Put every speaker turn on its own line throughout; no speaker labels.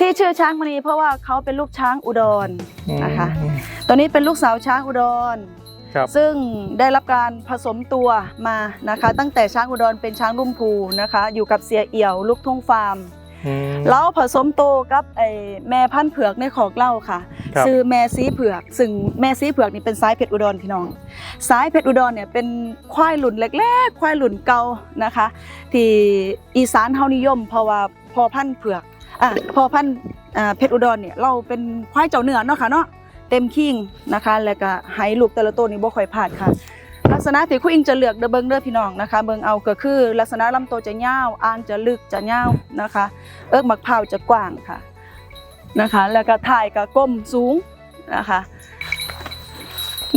ที่ชื่อช้างมณีเพราะว่าเขาเป็นลูกช้างอุดรนะคะ
อืม
ตัวนี้เป็นลูกสาวช้างอุดร
ครับ
ซึ่งได้รับการผสมตัวมานะคะ ตั้งแต่ช้างอุดรเป็นช้างรุ่มพูนะคะ อยู่กับเสียเอี่ยวลูกทุ่งฟาร์ม
อืม
แล้วผสมโตวกับไอ้แม่พันธุ์เผือกในขอกเหล่าค่ะ
ครับ
ซื้อแม่ซีเผือกซึ่งแม่ซีเผือกนี่เป็นสายเพชรอุดรพี่น้อง สายเพชรอุดรเนี่ยเป็นควายหลุ่นแรกๆควายหลุ่นเก่านะคะ ที่อีสานเฮานิยม เพราะว่าพอพันธุ์เผือก อะพอพันธุ์อ่าเพชรอุดรเนี่ยเราเป็นควายเจ้าเนื้อเนาะค่ะเนาะเต็มคิงนะคะ แล้วก็ให้ลูกแต่ละตัวนี่บ่ค่อยพลาดค่ะ ลักษณะที่คุณอิงจะเลือกเดเบิงเด้อพี่น้องนะคะ เบิงเอาก็คือ ลักษณะลำตัวจะยาวอ่างจะลึกจะยาวนะคะ เอิกมักพร้าวจะกว้างค่ะนะคะ แล้วก็ถ่ายก็ก้มสูงนะคะ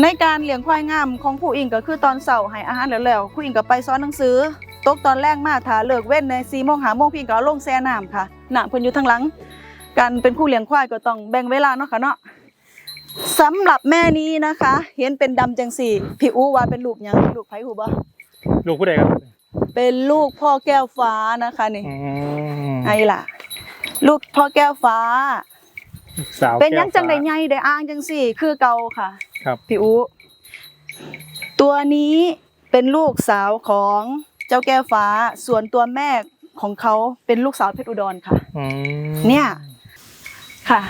ในการเลี้ยงควายงามของผู้อิงก็คือตอนเสาร์ให้อาหารแล้วๆผู้อิงก็ไปสอนหนังสือ ตกตอนแรกมาถ้าเลิกเว้นใน4โมงหาโมงพี่อิงก็ลงแช่น้ำค่ะ น้ำเพิ่นอยู่ทางหลัง การเป็นผู้เลี้ยงควายก็ต้องแบ่งเวลาเนาะค่ะเนาะสำหรับแม่นี้นะคะ เห็นเป็นดำจังสี่พี่อูว่าเป็นลูกหยังลูกไผหูบ่
ลูกผู้ใดครับ
เป็นลูกพ่อแก้วฟ้านะคะนี่
อืม
ไอ้ล่ะ ลูกพ่อแก้วฟ้า
สาว
เป็นหยัง
แก้ว
จังได้
ฟ้า
ใหญ่ได้อ้างจังสี่ คือเก่าค่ะ
ครับ
พี่อูตัวนี้เป็นลูกสาวของเจ้าแก้วฟ้า ส่วนตัวแม่ ของเขาเป็นลูกสาวเพชรอุดรค่ะ
อืม
เนี่ยค่ะ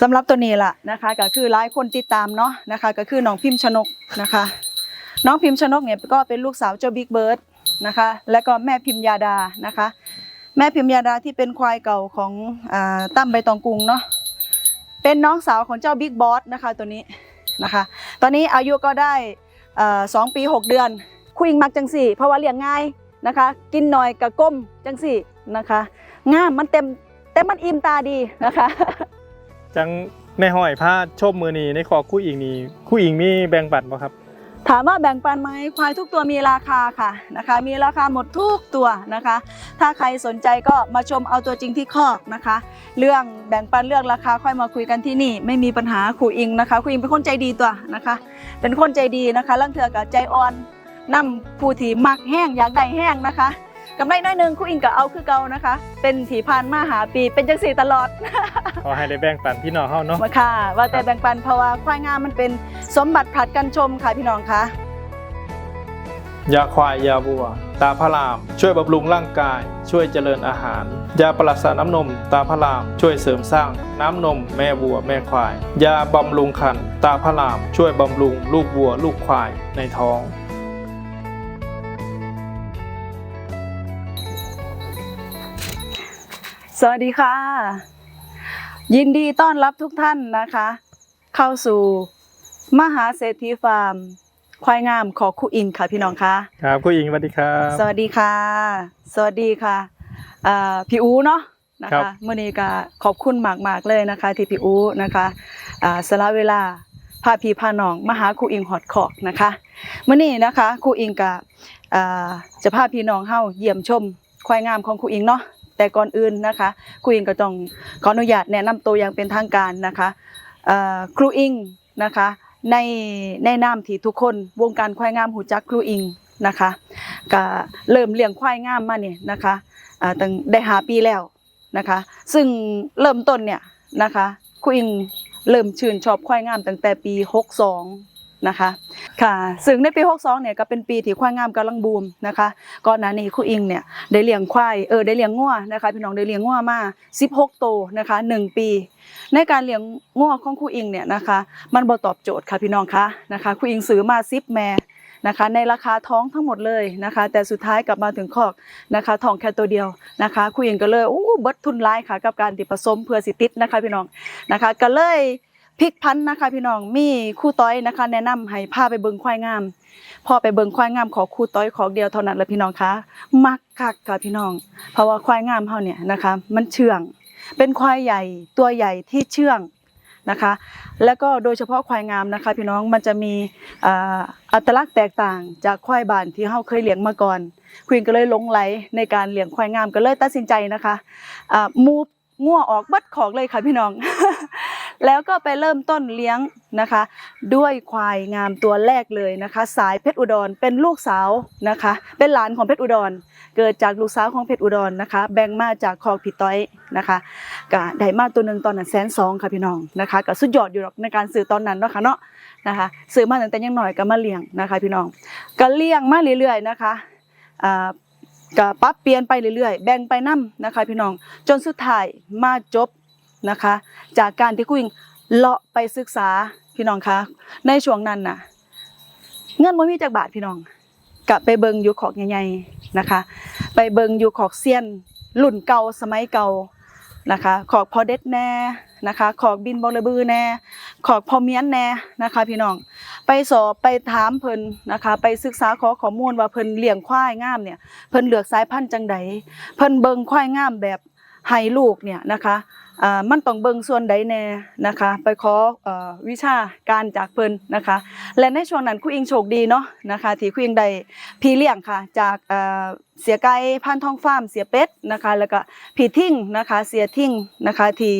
สำหรับตัวนี้ล่ะนะคะ ก็คือหลายคนติดตามเนาะนะคะ ก็คือน้องพิมพ์ชนกนะคะ น้องพิมพ์ชนกเนี่ยก็เป็นลูกสาวเจ้าบิ๊กเบิร์ดนะคะ และก็แม่พิมพ์ยาดานะคะ แม่พิมพ์ยาดาที่เป็นควายเก่าของอ่าตั้มใบตองกรุงเนาะเป็นน้องสาวของเจ้าบิ๊กบอสนะคะตัวนี้นะคะ ตอนนี้อายุก็ได้เอ่อสองปีหกเดือนคุยงมักจังสี่ เพราะว่าเลี้ยงง่าย นะคะ กินหน่อยกับก้มจังสี่นะคะงามมันเต็มเต็มมันอิ่มตาดีนะคะ
จังแม่ห้อยผ้าโชบมือนีในคอคู่อิงนี่คู่อิงมีแบ่งปันบ่ครับ
ถามว่าแบ่งปันไหมควายทุกตัวมีราคาค่ะนะคะ มีราคาหมดทุกตัวนะคะ ถ้าใครสนใจก็มาชมเอาตัวจริงที่คอกนะคะ เรื่องแบ่งปันเรื่องราคาค่อยมาคุยกันที่นี่ ไม่มีปัญหาครูอิงนะคะครูอิงเป็นคนใจดีตัวนะคะ เป็นคนใจดีนะคะลังเถือกับใจอ่อน นำผู้ที่มักแห้งอยากได้แห้งนะคะกำไรน้อยหนึงครูอิงก็เอาคือเก่านะคะ เป็นถีพานมาหาปีเป็นจังสีตลอด
ขอให้ได้แบ่งปันพี่น้องเฮาเนาะ
มาค่ะ ว่าแต่แบ่งปันเพราะว่าควายงามมันเป็นสมบัติผลัดกันชมค่ะพี่น้องคะ
ยาควายยาวัว ตาพระราม ช่วยบำรุงร่างกาย ช่วยเจริญอาหาร ยาปรัสสาน้ำนม ตาพระราม ช่วยเสริมสร้าง น้ำนม แม่วัว แม่ควาย ยาบำรุงคันตาพระราม ช่วยบำรุง ลูกวัว ลูกควายในท้อง
สวัสดีค่ะ ยินดีต้อนรับทุกท่านนะคะ เข้าสู่มหาเศรษฐีฟาร์ม ควายงามของครูอิงค่ะพี่น้องคะ
ครับคู่อิงสวัสดีครับ
สวัสดีค่ะ สวัสดีค่ะอ่าพี่อูเนาะนะ
ครั
คะ
บ
เมื่อนี้ก็ขอบคุณมากๆเลยนะคะ ที่พี่อูนะคะอ่าสละเวลาพาพี่พาน้องมาหาครูอิงฮอดคอกนะคะเมื่อนี้นะคะครูอิงก็อ่าจะพาพี่น้องเฮาเยี่ยมชมควายงามของครูอิงเนาะ แต่ก่อนอื่นนะคะครูอิงก็ต้องขออนุญาตแนะนำตัวอย่างเป็นทางการนะคะครูอิงนะคะในในนามที่ทุกคนวงการควายงามหูจักครูอิงนะคะก็เริ่มเลี้ยงควายงามมาเนี่ยนะคะตั้งได้หาปีแล้วนะคะซึ่งเริ่มต้นเนี่ยนะคะครูอิงเริ่มชื่นชอบควายงามตั้งแต่ปี 62 นะคะค่ะซึ่งในปี 62เนี่ยก็เป็นปีที่ควายงามกำลังบูมนะคะก่อนหน้านี้ครูอิงเนี่ยได้เลี้ยงควายเออได้เลี้ยงงัวนะคะพี่น้องได้เลี้ยงงัวมา 16 โตวนะคะหนึ่งปี ในการเลี้ยงงัวของครูอิงเนี่ยนะคะ มันบ่ตอบโจทย์ค่ะพี่น้องคะนะคะครูอิงซื้อมา10แม่นะคะในราคาท้องทั้งหมดเลยนะคะ แต่สุดท้ายกลับมาถึงคอกนะคะท้องแค่ตัวเดียวนะคะคุยกันก็เลยโอ้เบิดทุนร้ายค่ะกับการติดผสมเพื่อสิติดนะคะพี่น้องนะคะก็เลย พลิกพันธุ์นะคะ พี่น้องมีคู่ต้อยนะคะ แนะนำให้พาไปเบิ่งควายงาม พอไปเบิ่งควายงามขอคู่ต้อยขอเดียวเท่านั้นแหละพี่น้องคะมักคักค่ะพี่น้อง เพราะว่าควายงามเฮาเนี่ยนะคะ มันเชื่อง เป็นควายใหญ่ตัวใหญ่ที่เชื่องนะคะ แล้วก็โดยเฉพาะควายงามนะคะ พี่น้องมันจะมีอัตลักษณ์แตกต่างจากควายบ้านที่เฮาเคยเลี้ยงมาก่อนควีนก็เลยลงไหลในการเลี้ยงควายงามก็เลยตัดสินใจนะคะมูฟงัวออกเบัดของเลยค่ะพี่น้อง แล้วก็ไปเริ่มต้นเลี้ยงนะคะ ด้วยควายงามตัวแรกเลยนะคะ สายเพชรอุดรเป็นลูกสาวนะคะ เป็นหลานของเพชรอุดร เกิดจากลูกสาวของเพชรอุดรนะคะ แบ่งมาจากคอกผิดต้อยนะคะก็ได้มาตัวหนึ่งตอนนั้นแสนสองค่ะพี่น้องนะคะก็สุดยอดอยู่หรอกในการซื้อตอนนั้นเนาะค่ะเนาะนะคะซื้อมาตั้งแต่ยังหน่อยก็มาเลี้ยงนะคะพี่น้องก็เลี้ยงมาเรื่อยๆนะคะอ่าก็ปรับเปลี่ยนไปเรื่อยๆ แบ่งไปนํนะคะ พี่น้องจนสุดท้ายมาจบ นะคะ จากการที่คุยเลาะไปศึกษาพี่น้องคะในช่วงนั้นน่ะ เงินบ่มีจากบาทพี่น้องกะไปเบิงอยู่ขอกใหญ่ๆนะคะ ไปเบิงอยู่ขอกเซียนรุ่นเก่าสมัยเก่านะคะขอกพอเด็ดแน่นะคะขอกบินบอระบือแน่ขอกพอเมียนแน่นะคะ พี่น้องไปสอบไปถามเพิ่นนะคะ ไปศึกษาขอข้อมูลว่าเพิ่นเลี้ยงควายงามเนี่ยเพิ่นเลือกสายพันธุ์จังใดเพิ่นเบิงควายงามแบบ ให้ลูกเนี่ยนะคะมันต้องเบิงส่วนใดแน่นะคะ ไปขอวิชาการจากเพิ่นนะคะ และในช่วงนั้นครูอิงโชคดีเนาะนะคะที่ครูอิงได้พี่เลี้ยงค่ะ จากเสียไก่พันทองฟาร์มเสียเป็ดนะคะ แล้วก็พี่ทิ้งนะคะเสียทิ้งนะคะที่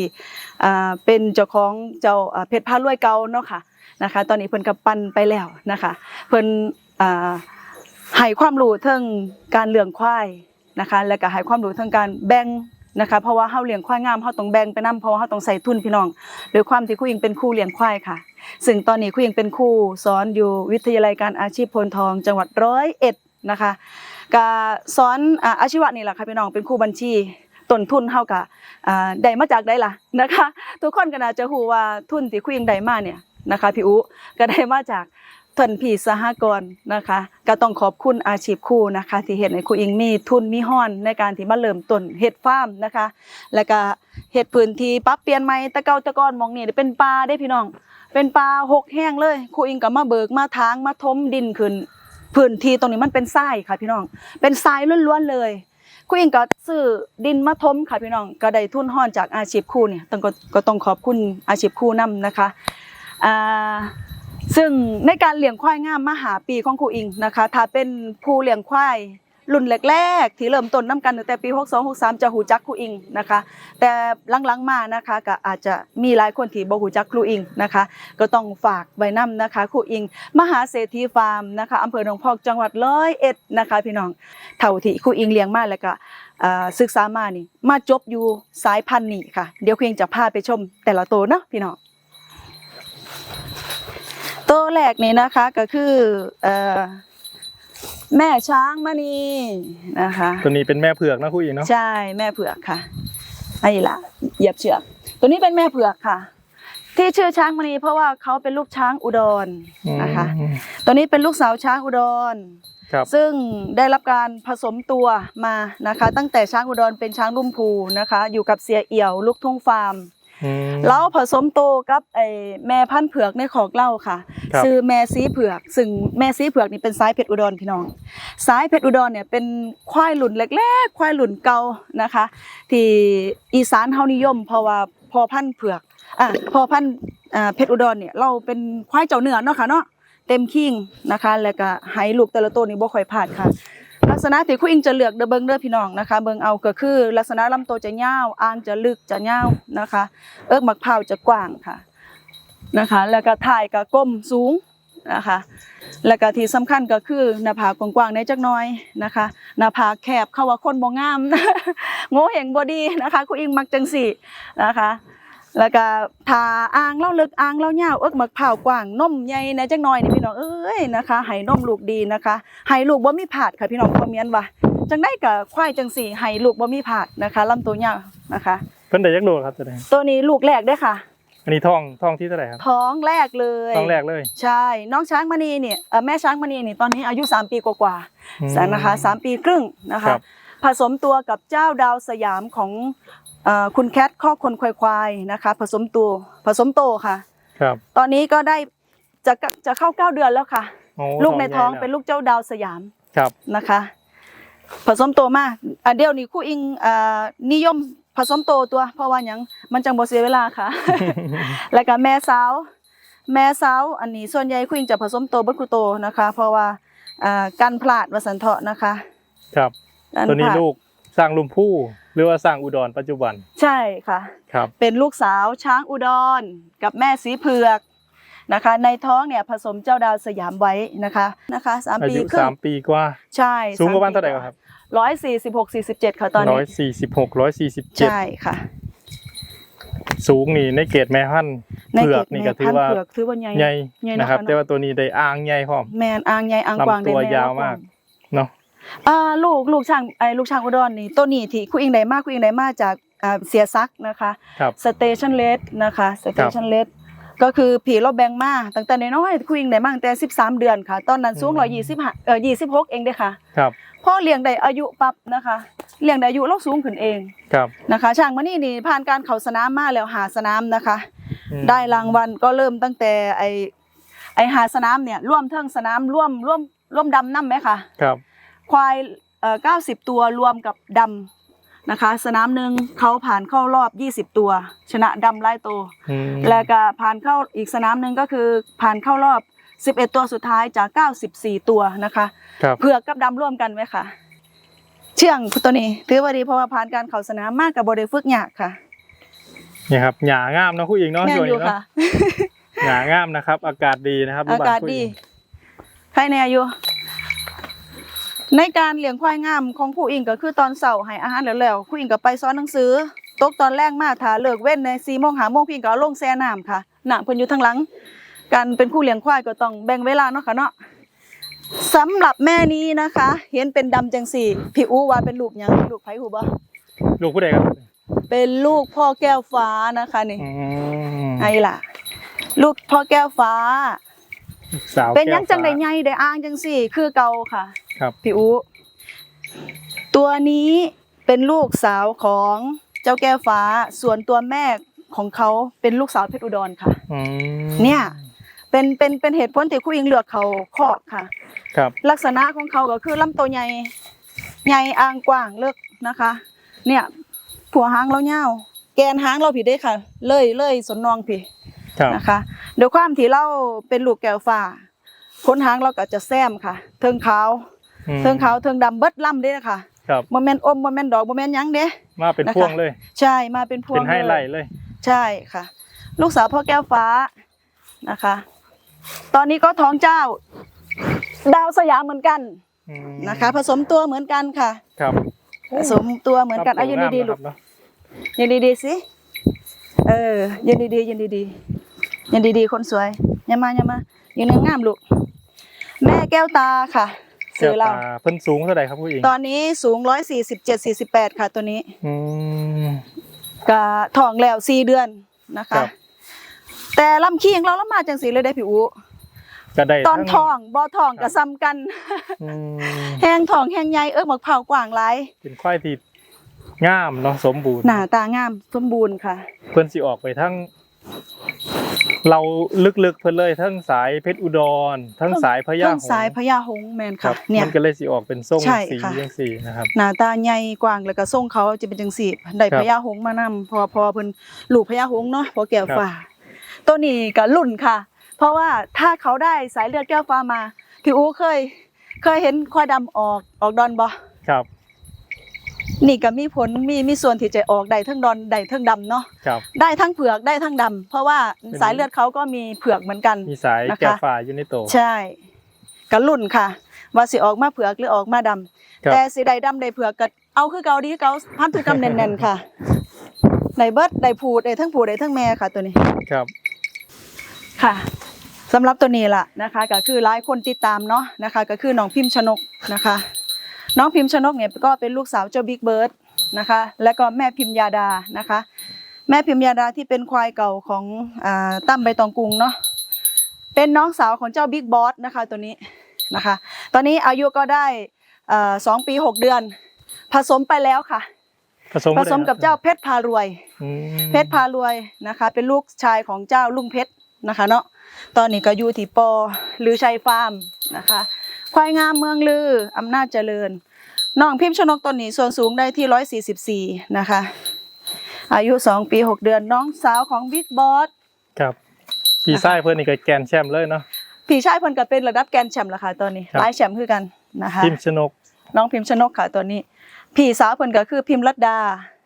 เป็นเจ้าของเจ้าเพชรพารวยเก่าเนาะค่ะนะคะ ตอนนี้เพิ่นกับปันไปแล้วนะคะ เพิ่นอ่าให้ความรู้เรื่องการเลี้ยงควายนะคะ แล้วก็ให้ความรู้เรื่องการแบ่ง นะคะเพราะว่าเฮาเลี้ยงควายงามเฮาต้องแบ่งไปนํเพราะว่าเฮาต้องใส่ทุนพี่น้องโดยความที่ครูอิงเป็นครูเลี้ยงควายค่ะ ซึ่งตอนนี้ครูยังเป็นครูสอนอยู่วิทยาลัยการอาชีพพนทอง จังหวัดร้อยเอ็ดนะคะก็สอนอาชีวะนี่แหละค่ะพี่น้องเป็นครูบัญชีต้นทุนเท่ากับได้มาจากได้ล่ะนะคะทุกคนก็น่าจะรู้ว่าทุนที่ครูยังได้มาเนี่ยนะคะพี่อุก็ได้มาจาก ท่านพี่สหกรณ์นะคะ ก็ต้องขอบคุณอาชีพครูนะคะ ที่เห็นในครูอิงมีทุนมีห้อนในการที่มาเริ่มต้นเฮ็ดฟาร์มนะคะ แล้วก็เฮ็ดพื้นที่ปรับเปลี่ยนใหม่ตะเกาตะกอนมองนี่เป็นป่าได้พี่น้อง เป็นปลาหกแห้งเลยครูอิงก็มาเบิกมาทางมาทมดินขึ้นพื้นที่ตรงนี้มันเป็นทรายค่ะพี่น้อง เป็นทรายล้วนๆเลยครูอิงก็ซื้อดินมาทมค่ะพี่น้องก็ได้ทุนห้อนจากอาชีพครูเนี่ยต้องก็ต้องขอบคุณอาชีพครูนํนะคะอ่า ซึ่งในการเลี้ยงควายงามมหาปีของครูอิงนะคะ ถ้าเป็นผู้เลี้ยงควายรุ่นแรกๆที่เริ่มต้นนํกันตั้งแต่ปี 62 63 จะหูจักครูอิงนะคะ แต่หลังๆมานะคะก็อาจจะมีหลายคนที่บ่หูจักครูอิงนะคะ ก็ต้องฝากไว้นํนะคะครูอิง มหาเศรษฐีฟาร์มนะคะอำเภอหนองพอกจังหวัดร้อยเอ็ดนะคะพี่น้องเท่าที่ครูอิงเลี้ยงมาแล้วก็ศึกษามานี่มาจบอยู่สายพันธุ์นี้ค่ะ เดี๋ยวครูอิงจะพาไปชมแต่ละตัวเนาะพี่น้อง ตัวแรกนี่นะคะก็คือเอ่อแม่ช้างมณีนะคะ
ตัวนี้เป็นแม่เผือกนะคุยเนาะ
ใช่แม่เผือกค่ะนี่ล่ะเหยียบเชือก ตัวนี้เป็นแม่เผือกค่ะ ที่ชื่อช้างมณีเพราะว่าเขาเป็นลูกช้างอุดรนะคะ
อืม
ตัวนี้เป็นลูกสาวช้างอุดร
ครับ
ซึ่งได้รับการผสมตัวมานะคะ ตั้งแต่ช้างอุดรเป็นช้างรุ่มพูนะคะ อยู่กับเสียเอี่ยว ลูกทุ่งฟาร์ม
อืม
แล้วผสมโตวกับไอ้แม่พันธุ์เผือกในขอกเล่าค่ะ
ครับ
ชื่อแม่ซีเผือก ซึ่งแม่ซีเผือกนี่เป็นสายเพชรอุดรพี่น้องสายเพชรอุดรเนี่ยเป็นควายหลุนแรกๆควายหลุนเก่านะคะ ที่อีสานเฮานิยม เพราะว่าพอพันธุ์เผือกอะพอพันธุ์อ่าเพชรอุดรเนี่ยเราเป็นควายเจ้าเนื้อเนาะค่ะเนาะเต็มคิงนะคะ แล้วก็ให้ลูกแต่ละตัวนี่บ่ค่อยพลาดค่ะ ลักษณะที่คุณอิงจะเลือกเดเบิงเด้อพี่น้องนะคะ เบิงเอาก็คือ ลักษณะลำตัวจะยาวอ่างจะลึกจะยาวนะคะ เอิกมักพร้าวจะกว้างค่ะนะคะ แล้วก็ถ่ายก็ก้มสูงนะคะ แล้วก็ที่สำคัญก็คือหน้าผากกว้างๆในจักน้อยนะคะหน้าผากแคบเข้าว่าคนบ่งามโง่เห็งบ่ดีนะคะคุณอิงมักจังสี่นะคะ แล้วก็ทาอ่างเล่าลึกอ่างเล่ายาวเอิกมักพร้าวกว้างนมใหญ่ในจักหน้อยนี่พี่น้องเอ้ยนะคะให้นมลูกดีนะคะให้ลูกบ่มีผาดค่ะพี่น้องคอมเมนต์ว่าจังได้กับควายจังสี่ให้ลูกบ่มีผาดนะคะลำตัวยาวนะคะ
เพิ่นได้ยักโลครับตัวนี้
ตัวนี้ลูกแรกเด้อค่ะ
อันนี้ท้องท้องที่เท่าไหร่ครับ
ท้องแรกเลย
ท้องแรกเลย
ใช่ น้องช้างมณีเนี่ยเอ่อแม่ช้างมณีนี่ตอนนี้อายุ 3 ปีกว่า
อืม
ๆนะคะสามปีครึ่งนะ
ครั
คะ
บ
ผสมตัวกับเจ้าดาวสยามของเอ่อ คุณแคทข้อคนควายควายนะคะ ผสมตัวผสมโตค่ะ
ครับ
ตอนนี้ก็ได้จะจะเข้าเก้าเดือนแล้วค่ะ
โอ้
ลูกในท้อง
ใหญ่
เป็นลูกเจ้าดาวสยาม
ครับ
นะคะ ผสมโตมากอะเดี๋ยวนี้ครู่อิงอ่านิยมผสมโตตัว เพราะว่าหยังมันจังบ่เสียเวลาค่ะ แล้วก็แม่สาว แม่สาวอันนี้ส่วนใหญ่คุยจะผสมโตเบัดคุโตนะคะ เพราะว่าอ่ากันพลาดวสันเถาะนะคะ
ครับ
กัน
ตัวนี้
พาด
ลูก สร้างลุมผู้หรือว่าสร้างอุดรปัจจุบัน
ใช่ค่ะ
ครับ
เป็นลูกสาวช้างอุดรกับแม่สีเผือกนะคะ ในท้องเนี่ยผสมเจ้าดาวสยามไว้นะคะนะคะสาม
อา
ปี
ยุ
ครึ่
สางมปีกว่า
ใช่
สูงประมาณเท่าไหร่ครับ
ร้อยสี่สิบหกสี่สิบเจ็ดค่ะตอน
ร้อ
นี้
ยสี่สิบหกร้อยสี่สิบเจ็ด
ใช่ค่ะ
สูงนี่ในเกตแม่พันธุ์
ใน
เผื
เก
อก
ต
นี่
แม่
ก็ถือ
พันธุ์
ว่า
เผือกถือว่าใหญ่
ใหญ่
ใหญ่
นะครับ
เนาะ
แต่ว่าตัวนี้ได้อ่างใหญ่พร้อม
แมนอ่างใหญ่อ่างกว้าง
ลำตัว
ได้แม่
ยาว
กว้
มากเนาะ
อ่าลูกลูกช่างไอ้ลูกช่างอุดรนี่ตัวนี้ที่คุยอิงได้มากคุยอิงได้มากจากอ่าเสียซักนะคะ
ครับ
สเตชันเลสนะคะสเตชันเลสก็คือผีเราแบ่งมาตั้งแต่น้อยๆคุยอิงได้มาตั้งแต่ 13 เดือนค่ะ ตอนนั้นสูง
อืม
125เอ่อ26 เองเด้อค่ะ
ครับ
พ่อเลี้ยงได้อายุปั๊บนะคะเลี้ยงได้อายุเราสูงขึ้นเอง
ครับ
นะคะ ช่างมานี่นี่ผ่านการเข้าสนามมาแล้วหาสนามนะคะ
อืม
ได้รางวัลก็เริ่มตั้งแต่ไอไอหาสนามเนี่ยร่วมเทิงสนามร่วมร่วมร่วมดำน้ำไหมคะ
ครับ
ควายเอ่อ90ตัวรวมกับดำนะคะ สนามหนึ่งเขาผ่านเข้ารอบ20ตัว ชนะดำไล่โตว
อืม
แล้วก็ผ่านเข้าอีกสนามหนึ่งก็คือผ่านเข้ารอบ 11 ตัวสุดท้ายจาก 94 ตัวนะคะ
ครับ
เผือกกับดำร่วมกันไหมคะเชื่องตัวนี้ถือว่าดีเพราะว่าผ่านการเข้าสนามมากกับบริฝึกยากค่ะ
นี่ครับหยางามเนาะผู้หญิงเนาะ
แม่น
ช่วง
อยู่
นี้เนาะ
ค่ะ
หยางามนะครับ อากาศดีนะครับ
อากาศดีใครในอายุ ในการเลี้ยงควายงามของผู้อิงก็คือตอนเสาร์ให้อาหารแล้วๆผู้อิงก็ไปสอนหนังสือ ตกตอนแรกมาถ้าเลิกเว้นใน4โมงหาโมงผู้อิงก็เอาลงแซ่น้ำค่ะน้ำเพิ่นอยู่ทางหลัง การเป็นผู้เลี้ยงควายก็ต้องแบ่งเวลาเนาะค่ะเนาะสำหรับแม่นี้นะคะ เห็นเป็นดำจังสี่พี่อูว่าเป็นลูกหยังลูกไผหูบ่
ลูกผู้ใดครับ
เป็นลูกพ่อแก้วฟ้านะคะนี่
อืม
ไอ้ล่ะ ลูกพ่อแก้วฟ้า
สาว
เป็นหยัง
แก้ว
จังได้
ฟ้า
ใหญ่ได้อ้างจังสี่ คือเก่าค่ะ
ครับ
พี่อูตัวนี้เป็นลูกสาวของเจ้าแก้วฟ้า ส่วนตัวแม่ของเขาเป็นลูกสาวเพชรอุดรค่ะ
อืม
เนี่ย เป็นเป็นเป็นเหตุผลที่ครูอิงเลือกเขาคอกค่ะ
ครับ
ลักษณะของเขาก็คือลำตัวใหญ่ใหญ่อ่างกว้างเลิกนะคะ เนี่ยผัวหางเราเงาวแกนหางเราผิดได้ค่ะ เลยเลยสนนองผิด
ครับ
นะคะโดยความที่เราเป็นลูกแก้วฟ้าขนหางเราก็จะแซมค่ะ เทิงขาว
อืม
เทิงขาวเทิงดำเบิดล่ำเด้นะคะ
ครับ
โมเมนต์อมโมเมนต์ดอกโมเมนต์หยังเด้
มาเป็น
นะคะ
พ่วงเลย
ใช่มาเป็นพวง
เป็นให้ไล่
เลย
เลย
ใช่ค่ะ ลูกสาวพ่อแก้วฟ้านะคะ ตอนนี้ก็ท้องเจ้า ดาวสยามเหมือนกัน
อืม
นะคะ ผสมตัวเหมือนกันค่ะ
ครับ
ผสมตัวเหมือนกันอายืนดีๆลูก
ครับ
ยืนดีๆสิเออยืนดีๆยืนดีๆยืนดีๆคนสวยอย่ามาอย่ามายืนงามๆลูกแม่แก้วตาค่ะ
แก้
ซื้
ว
อเรา
ตาเพิ่นสูงเท่าไหร่ครับผู้หญิง
ตอนนี้สูงร้อยสี่สิบเจ็ดสี่สิบแปดค่ะ ตัวนี้
อืม
กะท้องแล้วสี่เดือนนะ
ครั
คะ
บ
แต่ลำขี้ของเราลำมาจังสีเลยได้ผิว
ก็ได้
ตอน
ทั้ง
ท้องบ่ท้อง
ครั
ก็
บ
ซ้ำกัน
อืม
แห้งท้องแห้งใหญ่เอิ้กหมกเผากว้างหลาย
เป็นควายที่งามเนาะสมบูรณ์
หน้าตางามสมบูรณ์ค่ะ
เพิ่นสิออกไปทั้ง เราลึกๆเพิ่นเลยทั้งสายเพชรอุดร ทั้งสายพญา
เพิ่ง
หง
สาย
ส์
พญาหงส์แมน
ครั
ค่ะ
บ
เนี่ย
มันก็เลยสิออกเป็นทรง
ใช่
สี
ค่ะ
จังสี่นะครับ
หน้าตาใหญ่กว้างแล้วก็ทรงเขาจะเป็นจังสีได้
ครับ
พญาหงส์มานำพอพอเพิ่นลูกพญาหงส์เนาะพอแก้ว
ครับ
ฟ้าตัวนี้ก็รุ่นค่ะ เพราะว่าถ้าเขาได้สายเลือดแก้วฟ้ามาพี่อูเคย เคยเห็นควายดำออกออกดอนบ่
ครับ
นี่ก็มีผลมีมีส่วนที่จะออกได้ทั้งดอนได้ทั้งดำเนาะ
ครับ
ได้ทั้งเผือกได้ทั้งดำเพราะว่า
เป็น
สายเลือดเขาก็มีเผือกเหมือนกัน
มีสาย
นะคะ
แก้วฟ้าอยู่ในโตว
ใช่กระลุ่นค่ะ ว่าสิออกมาเผือกหรือออกมาดำ
ครับ
แต่สิได้ดำได้เผือกก็เอาคือเกาดีคือเกาพันธุกรรมแน่นๆค่ะได้เบิดได้ผูดได้ทั้งผูดได้ทั้งแม่ค่ะตัวนี้
ครับ
ค่ะสำหรับตัวนี้ล่ะนะคะ ก็คือหลายคนติดตามเนาะนะคะ ก็คือน้องพิมพ์ชนกนะคะ น้องพิมพ์ชนกเนี่ยก็เป็นลูกสาวเจ้าบิ๊กเบิร์ดนะคะ และก็แม่พิมพ์ยาดานะคะ แม่พิมพ์ยาดาที่เป็นควายเก่าของอ่าตั้มใบตองกรุงเนาะเป็นน้องสาวของเจ้าบิ๊กบอสนะคะตัวนี้นะคะ ตอนนี้อายุก็ได้เอ่อสองปีหกเดือน ผสมไปแล้วค่ะ
ผสม
ผสมกับเจ้าเพชรพารวย
อืม
เพชรพารวยนะคะ เป็นลูกชายของเจ้าลุงเพชรนะคะเนาะตอนนี้ก็อยู่ที่ปอหรือชัยฟาร์มนะคะ ควายงามเมืองลืออำนาจเจริญน้องพิมพ์ชนกตนนี้ส่วนสูงได้ที่ร้อยสี่สิบสี่นะคะ อายุสองปีหกเดือนน้องสาวของบิ๊กบอส
ครับพี่ไส้เพิ่นนี่ก็แกนแชมป์เลยเนาะ
พี่ชายเพิ่นก็เป็นระดับแกรนด์แชมป์แล้วค่ะตอนนี้
ครับ
หลายแชมป์คือกันนะคะ
ทีมชนก
น้องพิมพ์ชนกค่ะตัวนี้ พี่สาวเพิ่นก็คือพิมพ์รัตดา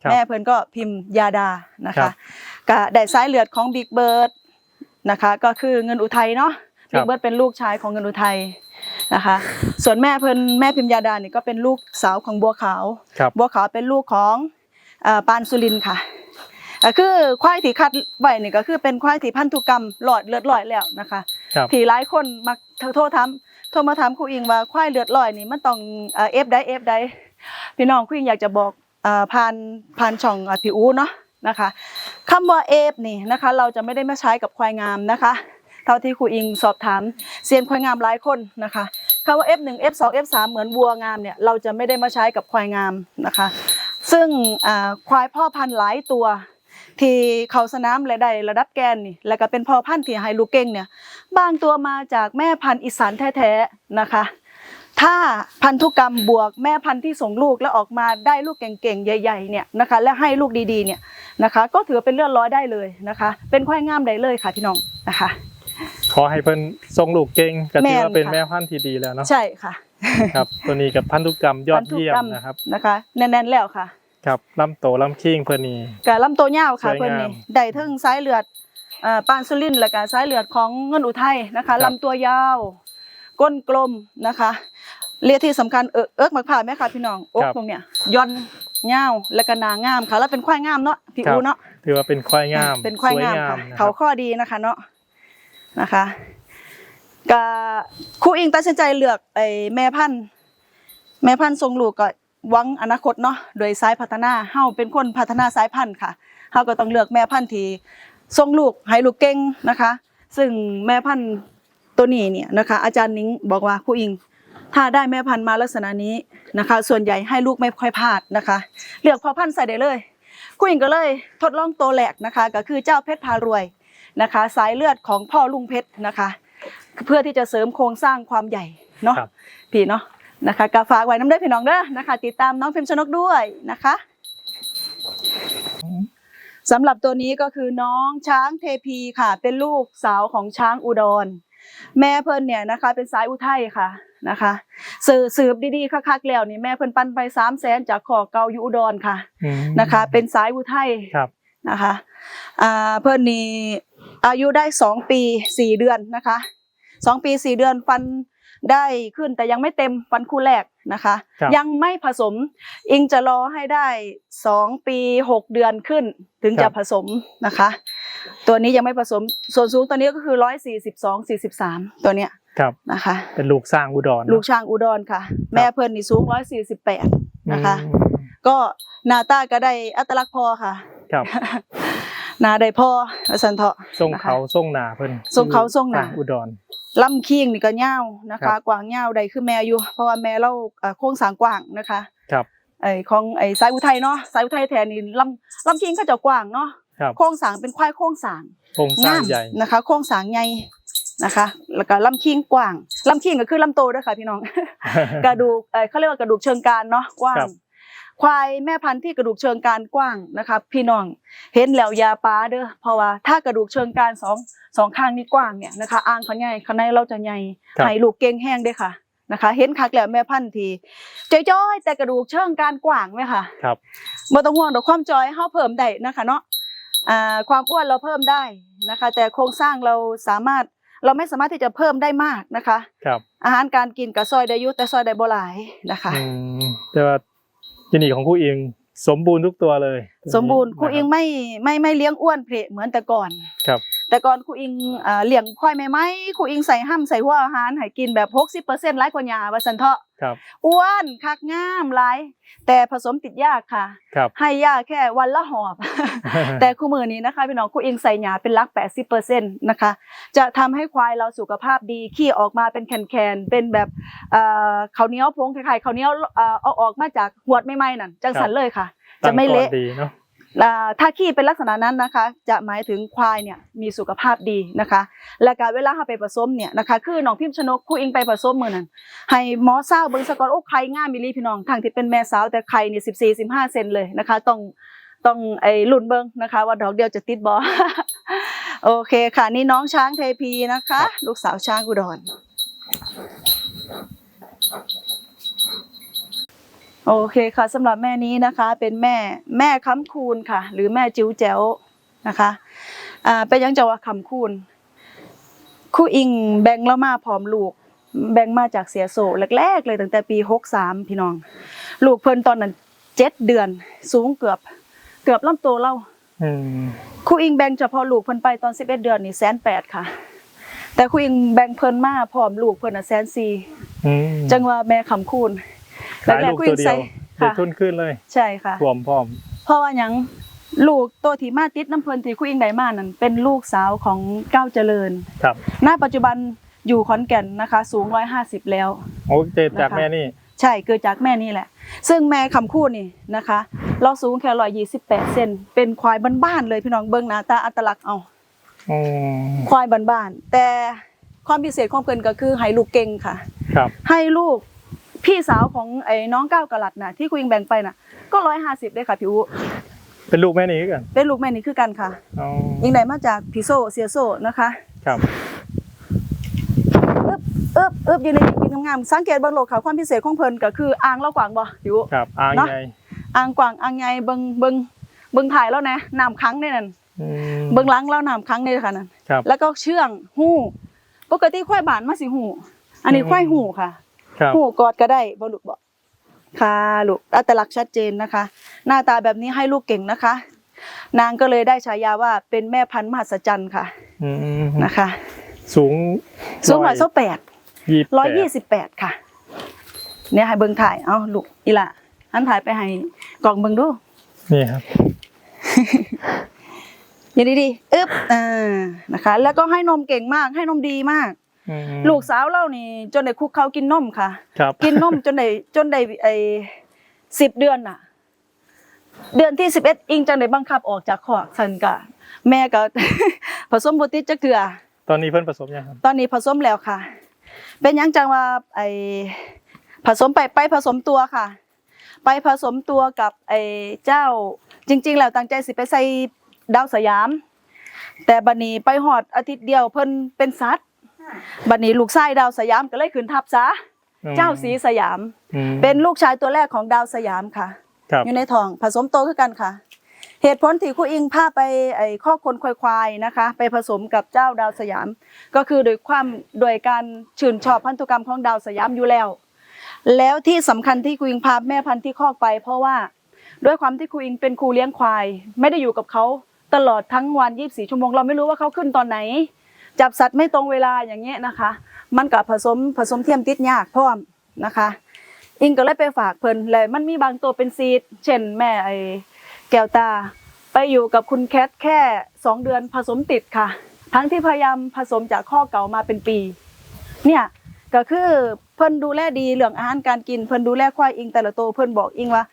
ครับ
แม่เพิ่นก็พิมพ์ยาดานะ
ครั
คะ
บ
ก็ได้สายเลือดของบิ๊กเบิร์ดนะคะ ก็คือเงินอุทัยเนาะ
ครั
บิ๊
บ
กเบิร์ดเป็นลูกชายของเงินอุทัย นะคะ ส่วนแม่เพิ่นแม่พิมพ์ยาดานี่ก็เป็นลูกสาวของบัวขาว
ครับ
บัวขาวเป็นลูกของเอ่อปานสุรินทร์ค่ะก็คือควายที่คัดไว้นี่ก็คือเป็นควายที่พันธุกรรมหลอดเลือดลอยแล้วนะคะ
ครับ
ที่หลายคนมักโทษถามโทรมาถามครูอิงว่าควายเลือดลอยนี่มันต้องเอ่อฟได้เอฟได้พี่น้องครูอิงอยากจะบอกเอ่อผ่านผ่านช่องอะพี่อูเนาะนะคะคำว่าเอฟนี่นะคะเราจะไม่ได้มาใช้กับควายงามนะคะ เท่าที่ครูอิงสอบถามเซียนควายงามหลายคนนะคะ คำว่า F1 F2 F3 เหมือนวัวงามเนี่ยเราจะไม่ได้มาใช้กับควายงามนะคะ ซึ่งควายพ่อพันธุ์หลายตัว ที่เขาสนามและได้ระดับแกนนี่แล้วก็เป็นพ่อพันธุ์ที่ให้ลูกเก่งเนี่ยบางตัวมาจากแม่พันธุ์อีสานแท้ๆนะคะ ถ้าพันธุกรรมบวกแม่พันธุ์ที่ส่งลูกแล้วออกมาได้ลูกเก่งๆใหญ่ๆเนี่ยนะคะและให้ลูกดีๆเนี่ยนะคะ ก็ถือเป็นเลือดร้อยได้เลยนะคะ เป็นควายงามได้เลยค่ะพี่น้องนะคะ
ขอให้เพิ่นทรงลูกเก่งก็ถือว่า
แม่น
เป็น
ค่ะ
แม่พันธุ์ที่ดีแล้วเนาะ
ใช่ค่ะ
ครับตัวนี้กับพันธุกรรมยอดเยี่ยม
พันธุกรร
นะครับ
นะคะแน่นๆแล้วค่ะ
ครับลำโตลำคิงเพิ่นนี่
กะลำโตวยาวค่ะ
สวยงาม
เพิ่นนี่ได้เทึงสายเลือดเอ่อปานสุรินทร์และก็สายเลือดของเงินอุทัยนะคะลำตัวยาว ก้นกลมนะคะเรียกที่สำคัญเอิกเอิกมักผ่าแม่ค่ะพี่น้องอกตรงเนี้ยย่อนยาวและก็หนางามค่ะแล้วเป็นควายงามเนาะพี่อูเนาะ
ถือว่าเป็นควายงาม
เป็นควายงาม
ส
ค่ะ
นะค
เขา
รับ
ข้อดีนะคะเนาะ นะคะกะครูอิงตัดสินใจเลือกไอ้แม่พันธุ์แม่พันธุ์ทรงลูกก็หวังอนาคตเนาะโดยสายพัฒนาเฮาเป็นคนพัฒนาสายพันธุ์ค่ะเฮาก็ต้องเลือกแม่พันธุ์ที่ทรงลูกให้ลูกเก่งนะคะ ซึ่งแม่พันธุ์ตัวนี้เนี่ยนะคะ อาจารย์นิ้งบอกว่าครูอิง ถ้าได้แม่พันธุ์มาลักษณะนี้นะคะ ส่วนใหญ่ให้ลูกไม่ค่อยพลาดนะคะ เลือกพอพันธุ์ใส่ได้เลยครูอิงก็เลยทดลองตัวแหลกนะคะ ก็คือเจ้าเพชรพารวย นะคะ สายเลือดของพ่อลุงเพชรนะคะ เพื่อที่จะเสริมโครงสร้างความใหญ่เนาะ
ครับ
พี่เนาะนะคะก็ฝากไว้น้ำเด้อพี่น้องเด้อนะคะ ติดตามน้องพิมพ์ชนกด้วยนะคะสำหรับตัวนี้ก็คือน้องช้างเทพีค่ะ เป็นลูกสาวของช้างอุดร แม่เพิ่นเนี่ยนะคะ เป็นสายอุทัยค่ะนะคะ สืบสืบดีๆคักๆแล้วนี่แม่เพิ่นปันไปสามแสนจากขอเกาอยู่อุดรค่ะ
อืม
นะคะ เป็นสายอุทัย
ครับ
นะคะอ่าเพิ่นนี่ อายุได้สองปีสี่เดือนนะคะสองปีสี่เดือนฟันได้ขึ้นแต่ยังไม่เต็มฟันคู่แรกนะคะ
ครับ
ยังไม่ผสมอิงจะรอให้ได้สองปีหกเดือนขึ้น ถึง
ครั
จะ
บ
ผสมนะคะ ตัวนี้ยังไม่ผสมส่วนสูงตัวนี้ก็คือร้อยสี่สิบสองสี่สิบสามตัวเนี้ย
ครับ
นะคะ
เป็นลูกสร้างอุดรเนอะ
ลูกช้างอุดรค่ะ แม่เพิ่นนี่สูงร้อยสี่สิบแปดนะคะ
อืม
ก็หน้าตาก็ได้อัตลักษณ์พอค่ะ
ครับ
ห นาได้พ่อสันเถาะ
ทรง
นะคะ
เขาทรงหนาเพิ่น
ทรงเขาทรงหนา
สอุดร
ลำคิงนี่ก็ยาวนะ
ครั
คะ
บ
กวางยาวใดคือแม่อยู่ เพราะว่าแม่เราเอ่อโค้งสร้างกว้างนะคะ
ครับ
ไอ้ของไอ้สายอุทัยเนาะสายอุทัยแทนนี่ลำลำคิงก็จะกว้างเนาะ
ครับ
โค้งสร้างเป็นควายโค้งสร้าง
โครงสร้างใหญ่
นะคะโค้งสร้างใหญ่นะคะ แล้วก็ลำคิงกว้างลำคิงก็คือลำโตด้วยค่ะพี่น้องกระดูกเอ่อเขาเรียกว่ากระดูกเชิงกรานเนาะกว้า
ครั
ง
บ
ควายแม่พันธุ์ที่กระดูกเชิงกรานกว้างนะคะพี่น้องเห็นแล้วอยาป้าเด้อเพราะว่าถ้ากระดูกเชิงกรานสองสองข้างนี่กว้างเนี่ยนะคะอ่างเขาใหญ่ข้างในเราจะใหญ่
ครับ
ให้ลูกเก่งแห้งเด้อค่ะนะคะ เห็นคักแล้วแม่พันธุ์ทีจ้อยๆแต่กระดูกเชิงกรานกว้างไหมค่ะ
ครับ
บ่ต้องห่วงดอกความจอยเฮาเพิ่มได้นะคะเนาะอ่าความอ้วนเราเพิ่มได้นะคะ แต่โครงสร้างเราสามารถเราไม่สามารถที่จะเพิ่มได้มากนะคะ
ครับ
อาหารการกินกับซอยได้อยุแต่ซอยได้บ่หลายนะคะ
อืมแต่ว่า ยินดีของครูอิงสมบูรณ์ทุกตัวเลย
สมบูรณ์ครูอิง
นะ
ไม่ไม่ไม่เลี้ยงอ้วนเพละเหมือนแต่ก่อน
ครับ
แต่ก่อนครูอิงอ่าเลี้ยงควายใหม่ๆครูอิงใส่ห้ำใส่หัวอาหารให้กินแบบ60%หลายกว่าหญ้าว่าซั่นเถาะ
ครับ
อ้วนคักงามหลายแต่ผสมติดยากค่ะ
ครับ
ให้ยาแค่วันละหอบ แต่คู่มือนี้นะคะพี่น้องครูอิงใส่หญ้าเป็นหลัก 80%นะคะ จะทำให้ควายเราสุขภาพดีขี้ออกมาเป็นแคนๆเป็นแบบเอ่อข้าวเหนียวพงคล้ายๆข้าวเหนียวเอ่อเอาออกมาจากหวดใหม่ๆนั่นจังสันเลยค่ะ จะไม่เละ
ตั้งก่อนดีเนาะ
อ่าถ้าขี้เป็นลักษณะนั้นนะคะ จะหมายถึงควายเนี่ยมีสุขภาพดีนะคะ และการเวลาเราไปผสมเนี่ยนะคะ คือน้องพิมพ์ชนกครูอิงไปผสมมือนั้นให้หมอเศร้าเบิ่งสะกอนโอ้ไข่ง่ามมิลีพี่น้องทางที่เป็นแม่สาวแต่ไข่เนี่ยสิบสี่สิบห้าเซนเลยนะคะ ต้องต้องไอ้ลุ่นเบิ่งนะคะ ว่าดอกเดียวจะติดบอโอเคค่ะนี่น้องช้างเทพีนะคะ ลูกสาวช้างอุดร โอเคค่ะสำหรับแม่นี้นะคะเป็นแม่แม่ค้ำคูณค่ะ หรือแม่จิ๋วแจ๋วนะคะอ่าเป็นยังจะว่าคำคูณครู่อิงแบ่งแล้วมาพร้อมลูก แบ่งมาจากเสียโศแรกๆเลยตั้งแต่ปีหกสามพี่น้อง ลูกเพิ่นตอนนั้นเจ็ดเดือน สูงเกือบ เกือบลำตัวเล่า
อืม
ครูอิงแบ่งเฉพาะลูกเพิ่นไปตอน11เดือนนี่แสนแปดค่ะ แต่ครูอิงแบ่งเพิ่นมาพร้อมลูกเพิ่นน่ะแสนสี่
อืม
จังว่าแม่คำคูณ
ขายลูกตัวเดียวได้
ค่ะ
ทุนขึ้นเลย
ใช่ค่ะ
รวมพร้อม
เพราะว่าหยังลูกตัวที่มาติดน้ำเพิ่นที่ครูอิงได้มานั่นเป็นลูกสาวของก้าวเจริญ
ครับ
ณปัจจุบันอยู่ขอนแก่นนะคะ สูง150แล้ว
โอ้เจจาก
นะคะ
แม่นี่
ใช่เกิดจากแม่นี่แหละ ซึ่งแม่คำคูณนี่นะคะ เราสูงแค่128เซนเป็นควายบ้านๆเลยพี่น้องเบิ่งหน้าตาอัตลักษณ์เอา
อืม
ควายบ้านๆแต่ความพิเศษของเพิ่นก็คือให้ลูกเก่งค่ะ
ครับ
ให้ลูก พี่สาวของไอ้น้องก้าวกะลัดน่ะที่คุยงแบ่งไปน่ะ ก็ร้อยห้าสิบเลยค่ะพี่อู
เป็นลูกแม่นี่กัน
เป็นลูกแม่นี่คือกันค่ะ
อ๋อ
ยิงได้มาจากพี่โซเสียโซนะคะ
ครับ
อึบอึบอึบอยู่ในกินงามๆสังเกตเบิ่งโลกค่ะความพิเศษของเพิ่นก็คืออ่างเรากว้างบ่พี่อู
ครับอ่าง
เนาะ
ใหญ่
อ่างกว้างอ่างใหญ่เบิ่งเบิ่งเบิ่งถ่ายแล้วนะน้ำค้างในนั่น
อืม
เบิ่งหลังแล้วน้ำค้างในค่ะนั่น
ครับ
แล้วก็เชื่องหู้ปกติควายบ้านมาสิหู้อันนี้
อืม
ควายหู้ค่ะ
ครับ
หูกอดก็ได้บ่ลูกบ่ค่ะลูกอัตลักษณ์ชัดเจนนะคะ หน้าตาแบบนี้ให้ลูกเก่งนะคะ นางก็เลยได้ฉายาว่าเป็นแม่พันธุ์มหัศจรรย์ค่ะ
อืม
นะคะ
สูง
สูงร้อยสิบแปด
ยี่
ร้อยยี่สิบแปดค่ะ เนี่ยให้เบิ่งถ่ายเอาลูกอีหละอันถ่ายไปให้กล่องเบิ่งดู
นี่ครับ
อย่าดีๆอึ๊บอ่านะคะ แล้วก็ให้นมเก่งมาก ให้นมดีมาก
อืม
ลูกสาวเรานี่ จนได้คุกเขากินนมค่ะ
ครับ
กินนมจนได้จนได้ไอ้สิบเดือนน่ะ เดือนที่สิบเอ็ดอิงจังได้บังคับออกจากคอกสันกะแม่ก็ ผสมโบติดจักเถื่อ
ตอนนี้เพิ่นผสมยังครับ
ตอนนี้ผสมแล้วค่ะ เป็นหยังจังว่าไอ้ผสมไปไปผสมตัวค่ะ ไปผสมตัวกับไอ้เจ้าจริง ๆ แล้วตั้งใจสิไปใส่ดาวสยาม แต่บัดนี้ไปหอดอาทิตย์เดียวเพิ่นเป็นสัตว์ บัดนี้ลูกชายดาวสยามก็เลยขึ้นทับซะ
อืม
เจ้าสีสยาม
อืม
เป็นลูกชายตัวแรกของดาวสยามค่ะ
ครับ
อยู่ในท้องผสมโตคือกันค่ะ เหตุผลที่ครูอิงพาไปไอ้ข้อคนควายควายนะคะ ไปผสมกับเจ้าดาวสยาม ก็คือโดยความโดยการชื่นชอบพันธุกรรมของดาวสยามอยู่แล้ว แล้วที่สำคัญที่ครูอิงพาแม่พันธุ์ที่คอกไป เพราะว่าด้วยความที่ครูอิงเป็นครูเลี้ยงควาย ไม่ได้อยู่กับเขาตลอดทั้งวัน 24 ชั่วโมง เราไม่รู้ว่าเขาขึ้นตอนไหน จับสัตว์ไม่ตรงเวลาอย่างเงี้ยนะคะ มันกับผสมผสมเทียมติดยากพร้อมนะคะ อิงก็เลยไปฝากเพิ่นเลยมันมีบางตัวเป็นซีด เช่นแม่ไอ้แก้วตา ไปอยู่กับคุณแคทแค่สองเดือนผสมติดค่ะ ทั้งที่พยายามผสมจากข้อเก่ามาเป็นปี เนี่ยก็คือเพิ่นดูแลดีเรื่องอาหารการกินเพิ่นดูแลควายอิงแต่ละตัวเพิ่นบอกอิงว่า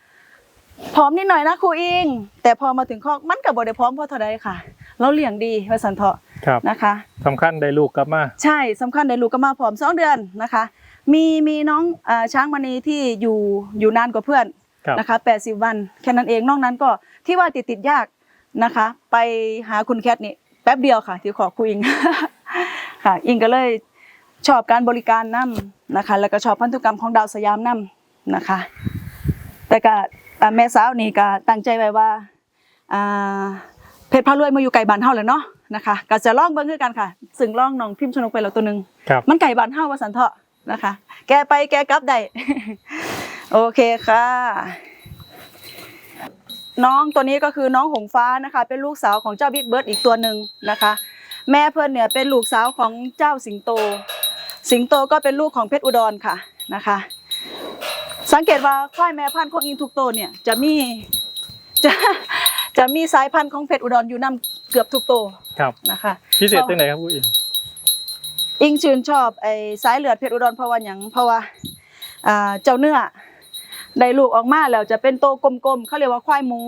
พร้อมนิดหน่อยนะครูอิง แต่พอมาถึงข้อกมันก็บ่ได้พร้อมพราะเท่าใดค่ะ เราเลี้ยงดีว่าสันเถาะ
ครับ
นะคะ
สำคัญได้ลูกกลับมา
ใช่สำคัญได้ลูกก็มาพร้อมสองเดือนนะคะ มีมีน้องเอ่อช้างมณีที่อยู่อยู่นานกว่าเพื่อน
ครับ
นะคะ80 วันแค่นั้นเองนอกนั้นก็ที่ว่าติดติดยากนะคะ ไปหาคุณแคทนี่แป๊บเดียวค่ะที่ขอคุยอิง ค่ะ อิงก็เลยชอบการบริการนํนะคะ แล้วก็ชอบพันธุกรรมของดาวสยามนํนะคะ แต่ก็อ่าแม่สาวนี่ก็ตั้งใจไว้ว่าอ่า เพชรพารวยมาอยู่ไก่บ้านเฮาแล้วเนาะนะคะก็จะลองเบิ่งคือกันค่ะ ซึ่งลองน้องพิมพ์ชนกไปแล้วตัวหนึง
ครับ
มันไก่บ้านเฮาว่าสันเถาะนะคะ แกไปแกกลับได้ โอเคค่ะ น้องตัวนี้ก็คือน้องหงฟ้านะคะ เป็นลูกสาวของเจ้าบิ๊กเบิร์ดอีกตัวหนึ่งนะคะ แม่เพื่อนเนี่ยเป็นลูกสาวของเจ้าสิงโต สิงโตก็เป็นลูกของเพชรอุดรค่ะนะคะ สังเกตว่าควายแม่พันธุ์ของอินทุกตัวเนี่ยจะมีจะ จะมีสายพันธุ์ของเพชรอุดรอยู่นํเกือบทุกตัว
ครับ
นะคะ
พิเศษตรงไหนครับผู้อิน
อิงชื่นชอบไอ้สายเลือดเพชรอุดรเพราะว่าหยังเพราะว่าอ่าเจ้าเนื้อได้ลูกออกมาแล้วจะเป็นโตกลมๆเขาเรียกว่าควายหมู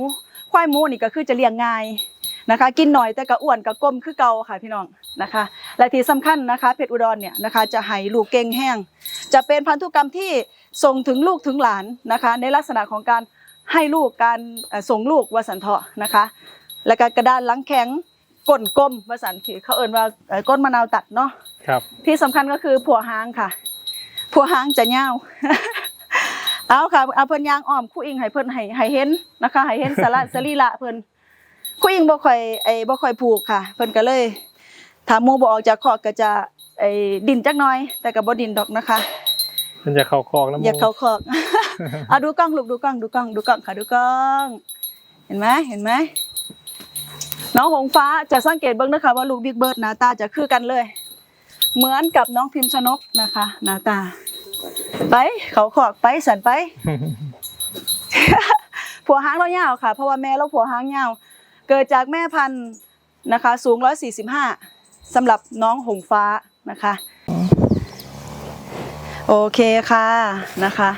ควายหมูนี่ก็คือจะเลี้ยงง่ายนะคะ กินหน่อยแต่ก็อ้วนก็กลมคือเก่าค่ะพี่น้องนะคะ และที่สำคัญนะคะเพชรอุดรเนี่ยนะคะจะให้ลูกเก่งแห้ง จะเป็นพันธุกรรมที่ส่งถึงลูกถึงหลานนะคะ ในลักษณะของการ ให้ลูกการเอ่อส่งลูกวสันเถาะนะคะ แล้วก็กระดานหลังแข็งก้นกลมวสันที่เขาเอ่นว่าเอ่อก้นมะนาวตัดเนาะ
ครับ
ที่สำคัญก็คือผัวหางค่ะ ผัวหางจะเน่าวเอาค่ะเอาเพิ่นยางอ้อมครู่อิงให้เพิ่นให้ให้เห็นนะคะให้เห็นสาระสรีระเพิ่นครู่อิงบ่ค่อยไอ้บ่ค่อยผูกค่ะ เพิ่นก็เลยถ้าหมู่บ่ออกจากคอกก็จะไอ้ดินจักหน่อย แต่ก็บ่ดินดอกนะคะ
มันจะเข้าคอกแล้วห
อยากเข้าคอกเอาดูกล้องลูกดูกล้องดูกล้องดูกล้องค่ะดูกล้อง เห็นไหมเห็นไหมน้องหงฟ้าจะสังเกตเบิ่งนะคะว่าลูกบิ๊กเบิร์ดหน้าตาจะคือกันเลย เหมือนกับน้องพิมพ์ชนกนะคะหน้าตา ไปเขาขอกไปสันไป ผัวหางเรายาวค่ะ เพราะว่าแม่เราผัวหางยาว เกิดจากแม่พันธุ์นะคะ สูง 145สำหรับน้องหงฟ้านะคะ โอเคค่ะนะคะ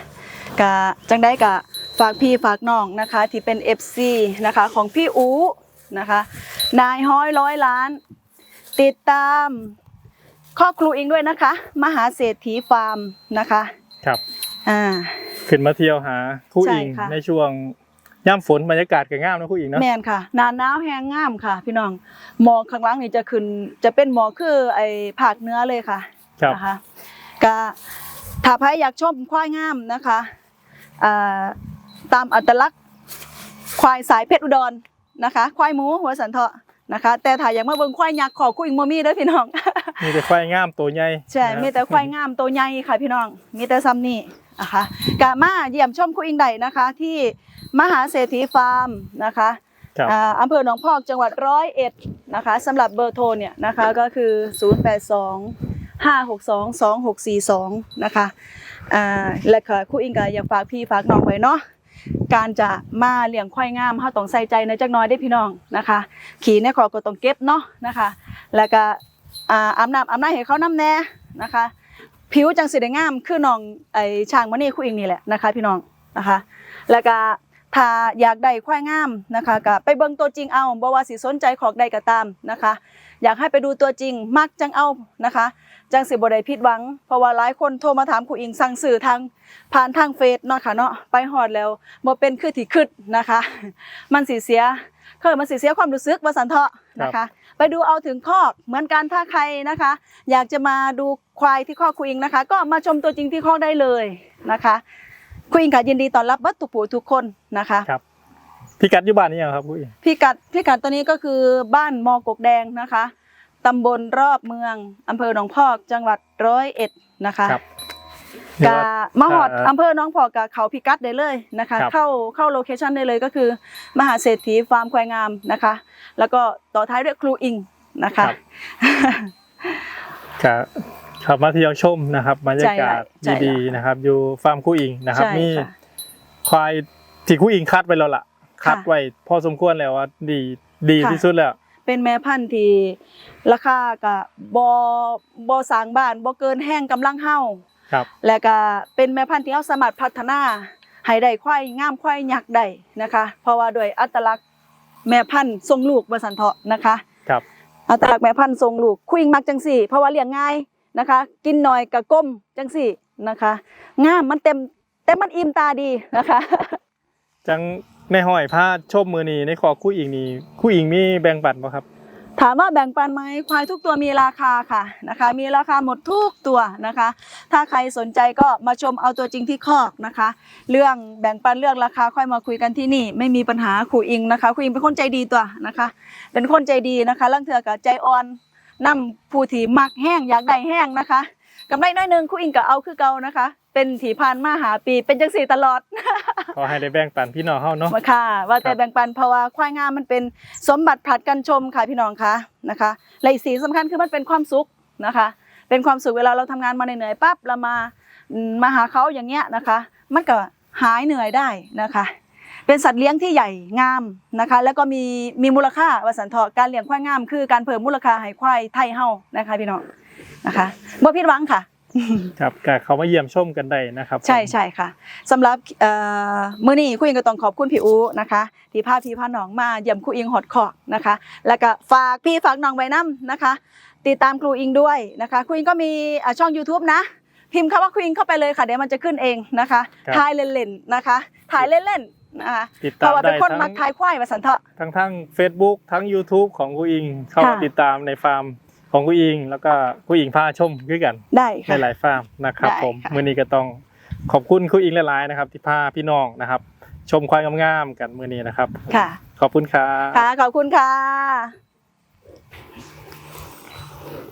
กะจังได้กะฝากพี่ฝากน้องนะคะที่เป็น FC นะคะของพี่อูนะคะนายห้อยร้อยล้าน ติดตามครอบครูอิงด้วยนะคะ มหาเศรษฐีฟาร์มนะคะ
ครับ
อ่า
ขึ้นมาเที่ยวหาคู่
ใช่
อิง
ค่ะ
ในช่วงย่ำฝนบรรยากาศก็งามนะคู่อิงเนาะ
แมนค่ะหนาหนาวแห้งงามค่ะ พี่น้องหมอกข้างหล่างนี่จะขึ้นจะเป็นหมอกคือไอ้ภาคเหนื้อเลยค่ะ
ครับ
นะคะก็ ถ้าใครอยากชมควายงามนะคะอ่าตามอัตลักษณ์ควายสายเพชรอุดรนะคะ ควายหมูหัวสันเถาะนะคะ แต่ถ้าอยากมาเบิ่งควายยักษ์ขอคุยอีกโมมี่เด้อพี่น้อง
มีแต่ควายงามตัวใหญ่
ใช่
นะครับ
มีแต่ควายงามตัวใหญ่ค่ะพี่น้อง มีแต่ซ้ำนี่นะคะกะมาเยี่ยมชมคุยอิงใดนะคะ ที่มหาเศรษฐีฟาร์มนะคะ
ครับ
อ่าอำเภอหนองพอกจังหวัดร้อยเอ็ดนะคะสำหรับเบอร์โทรเนี่ยนะคะก็คือ 0 8 2 5 6 2 2 6 4 2 นะคะอ่าและค่ะครูอิงก็อยากฝากพี่ฝากน้องไว้เนาะการจะมาเลี้ยงควายงามเฮาต้องใส่ใจในจักน้อยได้พี่น้องนะคะ ขี่ในขอก็ต้องเก็บเนาะนะคะ แล้วก็อ่าอาบน้ำอาบน้ำให้เขาน้ำแน่นะคะ ผิวจังสิได้งามคือน้องไอช่างมณีครูอิงนี่แหละนะคะ พี่น้องนะคะ แล้วก็ถ้าอยากได้ควายงามนะคะก็ไปเบิ่งตัวจริงเอาบ่ว่าสิสนใจขอกใดก็ตามนะคะ อยากให้ไปดูตัวจริงมักจังเอานะคะ จังสิบ่ได้ผิดหวัง เพราะว่าหลายคนโทรมาถามครูอิงสั่งซื้อทางผ่านทางเฟซเนาะค่ะเนาะไปฮอดแล้วบ่เป็นคือที่คิดนะคะ มันสิเสียคือมันสิเสียความรู้สึกว่าสันเถาะนะคะ ไปดูเอาถึงคอกเหมือนกันถ้าใครนะคะ อยากจะมาดูควายที่คอกครูอิงนะคะ ก็มาชมตัวจริงที่คอกได้เลยนะคะครูอิงค่ะยินดีต้อนรับวัตถุปู่ทุกคนนะคะ
ครับพี่กัดอยู่บ้านนี่ยังครับคู่อิง
พิกัดพิกัดตัวนี้ก็คือบ้านมอกกแดงนะคะ ตำบลรอบเมืองอำเภอหนองพอกจังหวัดร้อยเอ็ดนะคะ
ครับ
กะมาหอด
อ่า
อำเภอหน้องพอกกับเขาพิกัดได้เลยนะคะ
ครับ
เข้าเข้าโลเคชันได้เลยก็คือ มหาเศรษฐีฟาร์มควายงามนะคะ แล้วก็ต่อท้ายด้วยครูอิงนะคะ
ครับขับมาเที่ยวชมนะครับบรรยากาศ
ใช่แล้ว
ดีๆนะครับ อยู่ฟาร์มคู่อิงนะครับ
ใช่
มี
ค่ะ
ควายที่คู่อิงคัดไว้แล้วล่ะ คัดไว้พอสมควรแล้วว่าดีดี
ค่ะ
ที่สุดแล้ว
เป็นแม่พันธุ์ที่ ราคากับบอบอสร้างบ้านบอเกินแห้งกำลังเฮา
ครับ
และก็เป็นแม่พันธุ์ที่เราสามารถพัฒนาให้ได้ควายงามควายยักษ์ได้นะคะ เพราะว่าด้วยอัตลักษณ์แม่พันธุ์ทรงลูกบสันเถาะนะคะ
ครับ
อัตลักษณ์แม่พันธุ์ทรงลูกคุยงมักจังสี่ เพราะว่าเลี้ยงง่ายนะคะ กินหน่อยกับก้มจังสี่นะคะงามมันเต็มเต็มมันอิ่มตาดีนะคะ
จังในห้อยผ้าชมมือนี้ในคอคู่อิงนี่คู่อิงมีแบ่งปันบ่ครับ
ถามว่าแบ่งปันไหมควายทุกตัวมีราคาค่ะนะคะ มีราคาหมดทุกตัวนะคะ ถ้าใครสนใจก็มาชมเอาตัวจริงที่คอกนะคะ เรื่องแบ่งปันเรื่องราคาค่อยมาคุยกันที่นี่ ไม่มีปัญหาครูอิงนะคะครูอิงเป็นคนใจดีตัวนะคะ เป็นคนใจดีนะคะเถื่องเธอกับใจอ่อนนํผู้ที่มักแห้งอยากได้แห้งนะคะกำไรน้อยหนึงครูอิงก็เอาคือเก่านะคะ เป็นถีพานมาหาปีเป็นจังสีตลอด
ขอให้ได้แบ่งปันพี่น้องเฮาเนาะ
มาค่ะ ว่าแต่
ครับ
แบ่งปันเพราะว่าควายงามมันเป็นสมบัติผลัดกันชมค่ะพี่น้องคะนะคะและอีกสิ่งสำคัญคือมันเป็นความสุขนะคะ เป็นความสุขเวลาเราทำงานมาเหนื่อยๆปั๊บเรามาอืมมาหาเขาอย่างเงี้ยนะคะ มันก็หายเหนื่อยได้นะคะ เป็นสัตว์เลี้ยงที่ใหญ่งามนะคะ แล้วก็มีมีมูลค่าวสันเถาะการเลี้ยงควายงาม คือการเพิ่มมูลค่าให้ควายไทยเฮานะคะพี่น้องนะคะบ่ผิดหวังค่ะ
ครับก็เขามาเยี่ยมชมกันได้นะครับ
ใช่
ผม
ใช่ค่ะสำหรับเอ่อมื้อนี้คุยก็ต้องขอบคุณพี่อูนะคะที่พาพี่พาน้องมาเยี่ยมครูอิงหอดขอกนะคะ แล้วก็ฝากพี่ฝากน้องไว้น้ำนะคะ ติดตามครูอิงด้วยนะคะครูอิงก็มีอ่าช่อง YouTube นะ พิมพ์คำว่าครูอิงเข้าไปเลยค่ะเดี๋ยวมันจะขึ้นเองนะคะถ่ายเล่นๆนะคะถ่ายเล่นๆนะคะ
ติด
เพ
ตาม
ราะว่าเป็
ได้
นคน
ทั้
มัก
ง
ถ่ายควายว่าสันเถาะ
ทั้งทั้ง Facebook ทั้ง YouTube ของคู่อิงเข้ามา
ค่ะ
ติดตามในฟาร์ม ของคู่อิงแล้วก็คู่อิงพาชมด้วยกัน
ได้
ใน
ค่ะ
หลายฟาร์มนะครับ
ได้
ผม
ค่ะ
มื้อนี้ก็ต้องขอบคุณครูอิงหลายๆนะครับ ที่พาพี่น้องนะครับ ชมควายงามๆกันมื้อนี้นะครับ
ค่ะ
ขอบคุณครับ
ค่ะขอบคุณค่ะ